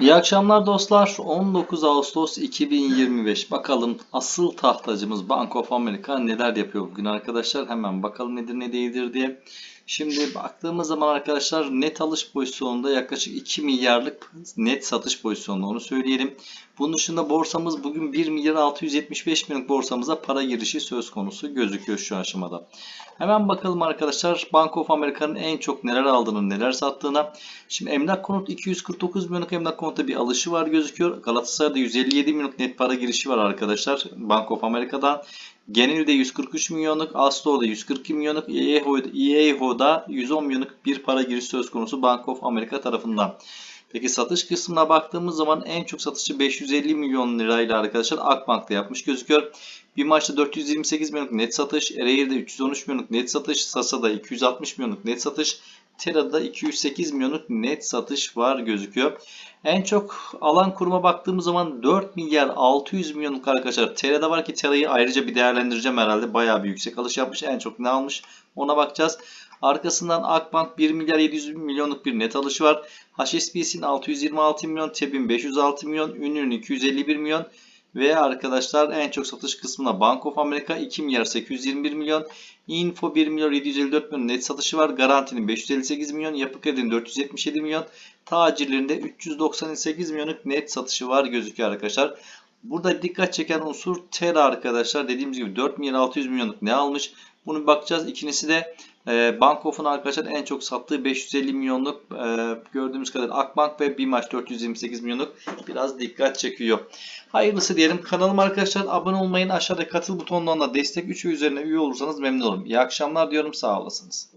İyi akşamlar dostlar. 19 Ağustos 2025. Bakalım asıl tahtacımız Bank of America neler yapıyor bugün arkadaşlar. Hemen bakalım nedir ne değildir diye. Şimdi baktığımız zaman arkadaşlar net alış pozisyonunda yaklaşık 2 milyarlık net satış pozisyonunda onu söyleyelim. Bunun dışında borsamız bugün 1 milyar 675 milyon borsamıza para girişi söz konusu gözüküyor şu aşamada. Hemen bakalım arkadaşlar Bank of America'nın en çok neler aldığını neler sattığına. Şimdi emlak konut 249 milyonluk emlak konutta bir alışı var gözüküyor. Galatasaray'da 157 milyonluk net para girişi var arkadaşlar Bank of America'dan. Genel'de 143 milyonluk, Astor'da 142 milyonluk, EAHO'da 110 milyonluk bir para girişi söz konusu Bank of America tarafından. Peki satış kısmına baktığımız zaman en çok satışı 550 milyon lirayla arkadaşlar Akbank'ta yapmış gözüküyor. Bir maçta 428 milyonluk net satış, Ereğir'de 313 milyonluk net satış, Sasa'da 260 milyonluk net satış, Tera'da 208 milyonluk net satış var gözüküyor. En çok alan kuruma baktığımız zaman 4 milyar 600 milyonluk arkadaşlar Tera'da var ki Tera'yı ayrıca bir değerlendireceğim herhalde. Bayağı bir yüksek alış yapmış. En çok ne almış ona bakacağız. Arkasından Akbank 1 milyar 700 milyonluk bir net alışı var. HSBC'nin 626 milyon, TEB'in 506 milyon, Ünlü'nün 251 milyon ve arkadaşlar en çok satış kısmına Bank of America 2 milyar 821 milyon, Info 1 milyar 754 milyon net satışı var. Garantinin 558 milyon, Yapı Kredi'nin 477 milyon, tacirlerinde 398 milyonluk net satışı var gözüküyor arkadaşlar. Burada dikkat çeken unsur Tera arkadaşlar. Dediğimiz gibi 4 milyar 600 milyonluk ne almış? Bunu bakacağız. İkincisi de e, Bank arkadaşlar en çok sattığı 550 milyonluk e, gördüğümüz kadar Akbank ve BİMAŞ 428 milyonluk biraz dikkat çekiyor. Hayırlısı diyelim. Kanalıma arkadaşlar abone olmayın. Aşağıda katıl butonundan da destek 3'ü üzerine üye olursanız memnun olurum. İyi akşamlar diyorum. Sağ olasınız.